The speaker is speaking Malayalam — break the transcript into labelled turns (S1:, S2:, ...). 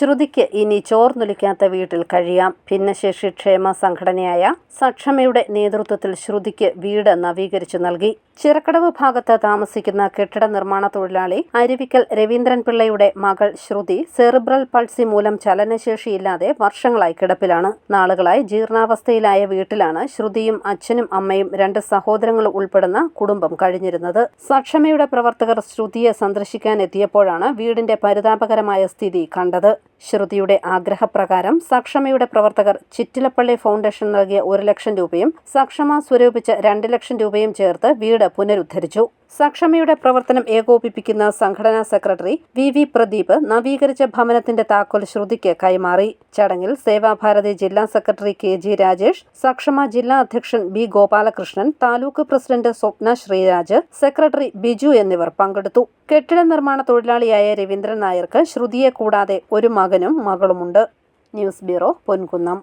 S1: ശ്രുതിക്ക് ഇനി ചോർന്നൊലിക്കാത്ത വീട്ടിൽ കഴിയാം. ഭിന്നശേഷി ക്ഷേമ സംഘടനയായ സക്ഷമയുടെ നേതൃത്വത്തിൽ ശ്രുതിക്ക് വീട് നവീകരിച്ചു നൽകി. ചിറക്കടവ് ഭാഗത്ത് താമസിക്കുന്ന കെട്ടിട നിർമ്മാണ തൊഴിലാളി അരുവിക്കൽ രവീന്ദ്രൻ പിള്ളയുടെ മകൾ ശ്രുതി സെറിബ്രൽ പൾസി മൂലം ചലനശേഷിയില്ലാതെ വർഷങ്ങളായി കിടപ്പിലാണ്. നാളുകളായി ജീർണാവസ്ഥയിലായ വീട്ടിലാണ് ശ്രുതിയും അച്ഛനും അമ്മയും രണ്ട് സഹോദരങ്ങളും ഉൾപ്പെടുന്ന കുടുംബം കഴിഞ്ഞിരുന്നത്. സക്ഷമയുടെ പ്രവർത്തകർ ശ്രുതിയെ സന്ദർശിക്കാൻ എത്തിയപ്പോഴാണ് വീടിന്റെ പരിതാപകരമായ സ്ഥിതി കണ്ടത്. ശ്രുതിയുടെ ആഗ്രഹപ്രകാരം സക്ഷമയുടെ പ്രവർത്തകർ ചിറ്റിലപ്പള്ളി ഫൗണ്ടേഷൻ നൽകിയ ഒരു ലക്ഷം രൂപയും സക്ഷമ സ്വരൂപിച്ച രണ്ട് ലക്ഷം രൂപയും ചേർത്ത് വീട് പുനരുദ്ധരിച്ചു. സക്ഷമയുടെ പ്രവർത്തനം ഏകോപിപ്പിക്കുന്ന സംഘടനാ സെക്രട്ടറി വി വി പ്രദീപ് നവീകരിച്ച ഭവനത്തിന്റെ താക്കോൽ ശ്രുതിക്ക് കൈമാറി. ചടങ്ങിൽ സേവാഭാരതി ജില്ലാ secretary K G Rajesh Saksham ജില്ലാ അധ്യക്ഷൻ B Gopalakrishnan taluk president Swapna Sreeraj secretary Biju എന്നിവർ പങ്കെടുത്തു. കെട്ടിട നിർമ്മാണ തൊഴിലാളിയായ രവീന്ദ്രൻ നായർക്ക് ശ്രുതിയെ കൂടാതെ ഒരു മകനും മകളുമുണ്ട്. News bureau Ponkunnam.